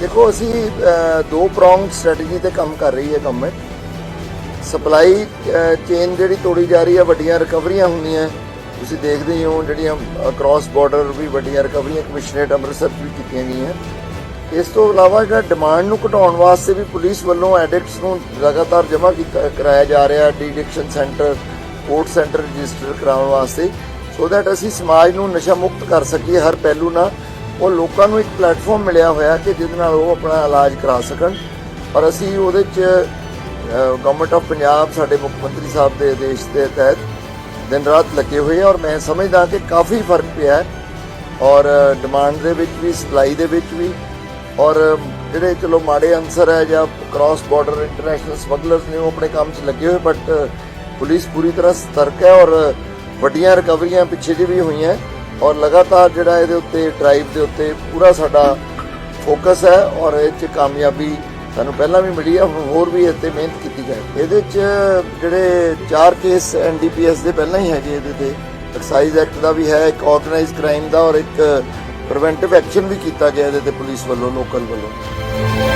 ਦੇਖੋ, ਅਸੀਂ ਦੋ ਪ੍ਰੋਂਗ ਸਟ੍ਰੈਟਜੀ ਤੇ ਕੰਮ ਕਰ ਰਹੀ ਹੈ ਗਵਰਨਮੈਂਟ ਸਪਲਾਈ ਚੇਨ ਜਿਹੜੀ ਤੋੜੀ ਜਾ ਰਹੀ ਹੈ, ਵੱਡੀਆਂ ਰਿਕਵਰੀਆਂ ਹੁੰਦੀਆਂ। ਤੁਸੀਂ ਦੇਖਦੇ ਹੀ ਹੋ ਜਿਹੜੀਆਂ ਕ੍ਰਾਸ ਬਾਰਡਰ ਵੀ ਵੱਡੀਆਂ ਰਿਕਵਰੀਆਂ ਕਮਿਸ਼ਨਰੇਟ ਅੰਮ੍ਰਿਤਸਰ 'ਚ ਵੀ ਕੀਤੀਆਂ ਗਈਆਂ। ਇਸ ਤੋਂ ਇਲਾਵਾ ਜਿਹੜਾ ਡਿਮਾਂਡ ਨੂੰ ਘਟਾਉਣ ਵਾਸਤੇ ਵੀ ਪੁਲਿਸ ਵੱਲੋਂ ਐਡਿਕਟਸ ਨੂੰ ਲਗਾਤਾਰ ਜਮ੍ਹਾਂ ਕੀਤਾ, ਕਰਾਇਆ ਜਾ ਰਿਹਾ deaddiction centre court centre register ਕਰਾਉਣ ਵਾਸਤੇ ਸੋ that ਅਸੀਂ ਸਮਾਜ ਨੂੰ ਨਸ਼ਾ ਮੁਕਤ ਕਰ ਸਕੀਏ ਹਰ ਪਹਿਲੂ ਨਾਲ। ਉਹ ਲੋਕਾਂ ਨੂੰ ਇੱਕ ਪਲੇਟਫਾਰਮ ਮਿਲਿਆ ਹੋਇਆ ਕਿ ਜਿਹਦੇ ਨਾਲ ਉਹ ਆਪਣਾ ਇਲਾਜ ਕਰਾ ਸਕਣ। ਔਰ ਅਸੀਂ ਉਹਦੇ 'ਚ ਗਵਰਨਮੈਂਟ ਆਫ ਪੰਜਾਬ ਸਾਡੇ ਮੁੱਖ ਮੰਤਰੀ ਸਾਹਿਬ ਦੇ ਆਦੇਸ਼ ਦੇ ਤਹਿਤ ਦਿਨ ਰਾਤ ਲੱਗੇ ਹੋਏ ਆ ਔਰ ਮੈਂ ਸਮਝਦਾ ਕਿ ਕਾਫੀ ਫ਼ਰਕ ਪਿਆ ਹੈ। ਔਰ ਡਿਮਾਂਡ ਦੇ ਵਿੱਚ ਵੀ ਸਪਲਾਈ ਦੇ ਵਿੱਚ ਵੀ ਔਰ ਜਿਹੜੇ ਚਲੋ ਮਾੜੇ ਅਨਸਰ ਹੈ ਜਾਂ ਕ੍ਰਾਸ ਬਾਰਡਰ ਇੰਟਰਨੈਸ਼ਨਲ ਸਮਗਲਰਸ ਨੇ ਉਹ ਆਪਣੇ ਕੰਮ 'ਚ ਲੱਗੇ ਹੋਏ ਬਟ ਪੁਲਿਸ ਪੂਰੀ ਤਰ੍ਹਾਂ ਸਤਰਕ ਹੈ ਔਰ ਵੱਡੀਆਂ ਰਿਕਵਰੀਆਂ ਪਿੱਛੇ ਜਿਹੇ ਵੀ ਹੋਈਆਂ ਔਰ ਲਗਾਤਾਰ ਜਿਹੜਾ ਇਹਦੇ ਉੱਤੇ ਡਰਾਈਵ ਦੇ ਉੱਤੇ ਪੂਰਾ ਸਾਡਾ ਫੋਕਸ ਹੈ ਔਰ ਇਹ 'ਚ ਕਾਮਯਾਬੀ ਸਾਨੂੰ ਪਹਿਲਾਂ ਵੀ ਮਿਲੀ ਹੈ ਹੋਰ ਵੀ ਇੱਥੇ ਮਿਹਨਤ ਕੀਤੀ ਜਾਏ ਇਹਦੇ 'ਚ ਜਿਹੜੇ ਚਾਰ ਕੇਸ ਐਨਡੀਪੀਐਸ ਦੇ ਪਹਿਲਾਂ ਹੀ ਹੈਗੇ ਇਹਦੇ ਤੇ ਐਕਸਾਈਜ਼ ਐਕਟ ਦਾ ਵੀ ਹੈ, ਇੱਕ ਆਰਗੇਨਾਈਜ਼ਡ ਕ੍ਰਾਈਮ ਦਾ ਔਰ ਇੱਕ ਪ੍ਰੀਵੈਂਟਿਵ ਐਕਸ਼ਨ ਵੀ ਕੀਤਾ ਗਿਆ ਇਹਦੇ ਤੇ ਪੁਲਿਸ ਵੱਲੋਂ ਲੋਕਲ ਵੱਲੋਂ।